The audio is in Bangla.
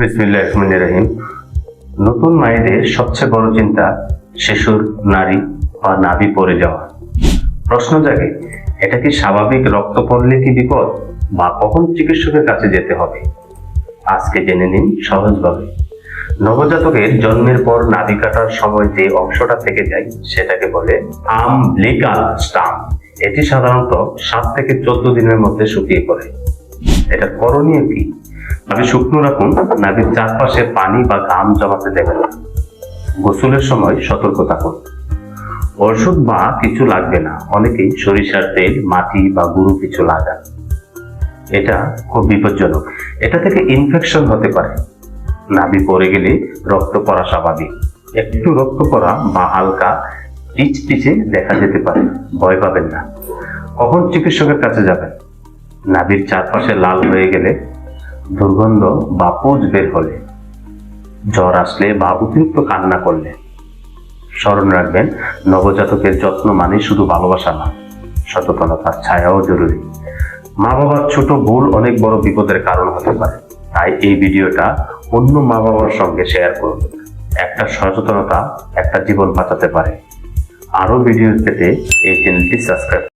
বিসমিল্লাহ নতুন মায়েদের সবচেয়ে বড় চিন্তা শিশুর নারী বা নাভি পড়ে যাওয়া। প্রশ্ন জাগে, এটা কি স্বাভাবিক রক্ত পড়লে কি বিপদ বা কখন চিকিৎসকের কাছে যেতে হবে? আজকে জেনে নিন সহজভাবে। নবজাতকের জন্মের পর নাভি কাটার সময় যে অংশটা থেকে যায়, সেটাকে বলে আমব্লিকাল স্টাম। এটি সাধারণত সাত থেকে চোদ্দ দিনের মধ্যে শুকিয়ে পড়ে। এটা করণীয় কি? নাভি শুকনো রাখুন নাভির চারপাশে পানি বা ঘাম জমাতে দেবেন না। গোসলের সময় সতর্ক থাকুন। ওষুধ বা কিছু লাগবে না, অনেকেই সরিষার তেল, মাটি বা গুরু কিছু লাগান। এটা খুব বিপজ্জনক। এটা থেকে ইনফেকশন হতে পারে। নাভি পড়ে গেলে রক্ত পড়া স্বাভাবিক। একটু রক্ত পড়া বা হালকা পিচে দেখা যেতে পারে। ভয় পাবেন না। কখন চিকিৎসকের কাছে যাবেন? নাভির চারপাশে লাল হয়ে গেলে দুর্গন্ধ বা পুজ বের হলে, জ্বর আসলে বা অতিরিক্ত কান্না করলে। স্মরণ রাখবেন, নবজাতকের যত্ন মানে শুধু ভালোবাসা না, সচেতনতার ছায়াও জরুরি। মা বাবার ছোট ভুল অনেক বড় বিপদের কারণ হতে পারে, তাই এই ভিডিওটা অন্য মা বাবার সঙ্গে শেয়ার করুন। একটা সচেতনতা, একটা জীবন বাঁচাতে পারে। আরও ভিডিও পেতে এই চ্যানেলটি সাবস্ক্রাইব